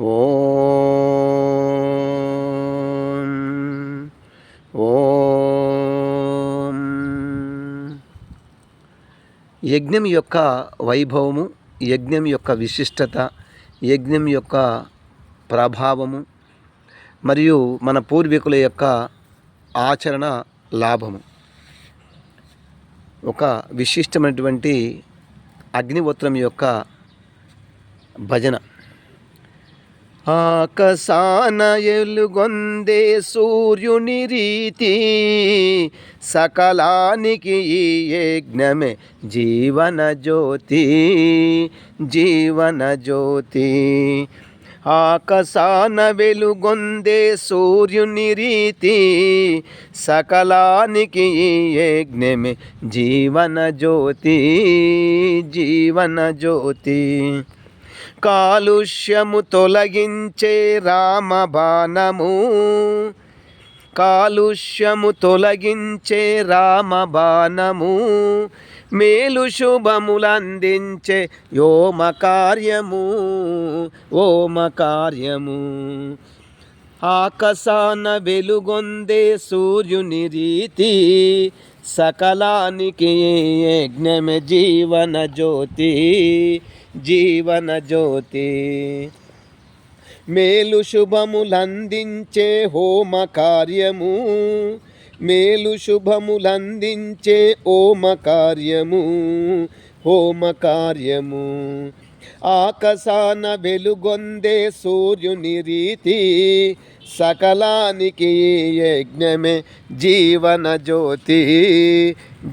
ఓం ఓం యజ్ఞం యొక్క వైభవము యజ్ఞం యొక్క విశిష్టత యజ్ఞం యొక్క ప్రభావము మరియు మన పూర్వీకుల యొక్క ఆచరణ లాభము. ఒక విశిష్టమైనటువంటి అగ్నివోత్రం యొక్క భజన. ఆకసాన ఎలుగొందే సూర్యుని రీతి సకలానికి ఈ యజ్ఞమే జీవన జ్యోతి జీవన జ్యోతి. ఆకసాన వెలుగొందే సూర్యుని రీతి సకలానికి ఈ యజ్ఞమే జీవన జ్యోతి జీవన జ్యోతి. కాలుష్యము తొలగించే రామబాణము. కాలుష్యము తొలగించే రామబాణము. మేలు శుభములందించే యోమ కార్యము ఓమ కార్యము ఆకసాన వెలుగొందే సూర్యుని రీతి సకలానికి యజ్ఞమే జీవన జ్యోతి జీవన జ్యోతి మేలు శుభములందించే హోమ కార్యము మేలు శుభములందించే ఓమ కార్యము హోమ కార్యము ఆకాశాన వెలుగొందే సూర్యుని రీతి సకలానికి యజ్ఞమే జీవన జ్యోతి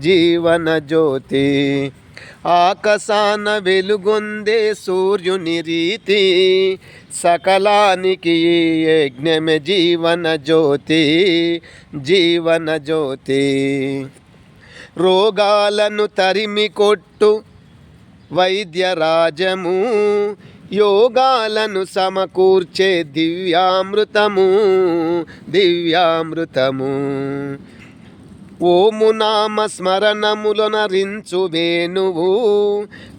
జీవన జ్యోతి. ఆకాశాన వెలుగొందే సూర్యుని రీతి సకలానికి యజ్ఞమే జీవన జ్యోతి జీవన జ్యోతి. రోగాలను తరిమి కొట్టు వైద్యరాజము యోగాలను సమకూర్చే దివ్యామృతము దివ్యామృతము. ఓము నామ స్మరణములనరించు వేణువు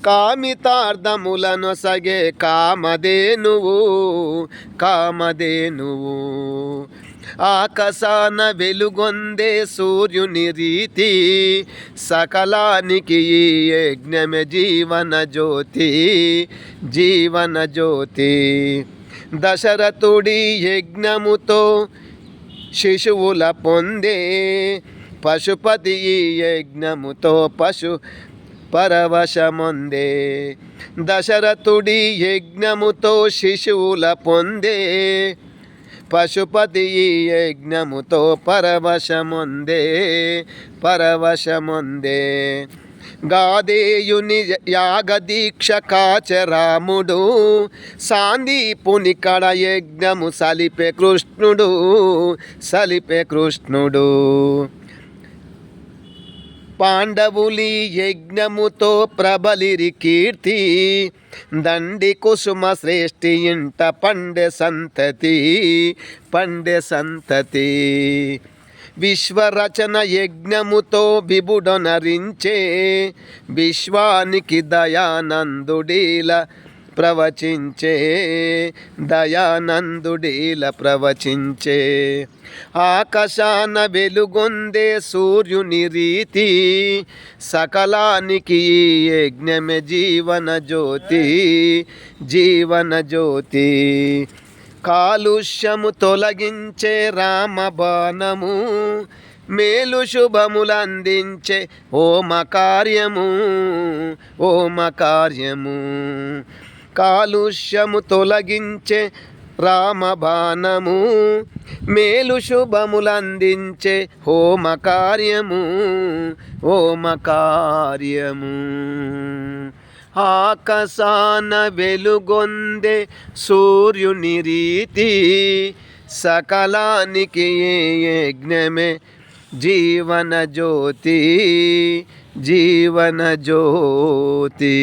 కామితార్థములను సగే కామధేనువు కామధేనువు. ఆకాశాన వెలుగొందే సూర్యుని రీతి సకలానికి ఈ యజ్ఞమే జీవన జ్యోతి జీవన జ్యోతి. దశరథుడి యజ్ఞముతో శిశువుల పొందే పశుపతి ఈ యజ్ఞముతో పశు పరవశముందే. దశరథుడి యజ్ఞముతో శిశువుల పొందే పశుపతి ఈ యజ్ఞముతో పరవశముందే పరవశముందే. గాదేయుని యాగదీక్ష కాచరాముడు సాందీపుని కడ యజ్ఞము సలిపే కృష్ణుడు సలిపే కృష్ణుడు. పాండవులి యజ్ఞముతో ప్రబలిరి కీర్తి. దండి కుసుమ శ్రేష్ఠి ఇంట పండె సంతతి పండె సంతతి. విశ్వరచన యజ్ఞముతో విభుడనరించే విశ్వానికి దయానందుడీల ప్రవచించే దయానందుడీల ప్రవచించే. ఆకాశాన వెలుగొందే సూర్యుని రీతి సకలానికి యజ్ఞమే జీవన జ్యోతి జీవన జ్యోతి. కాలుష్యము తొలగించే రామబాణము మేలు శుభములందించే ఓమ కార్యము ఓమ కార్యము కాలుష్యము తొలగించే రామబాణము మేలు శుభములందించే హోమ కార్యము హోమ కార్యము ఆకాశాన వెలుగొందే సూర్యుని రీతి సకలానికి యజ్ఞమే జీవన జ్యోతి జీవన జ్యోతి.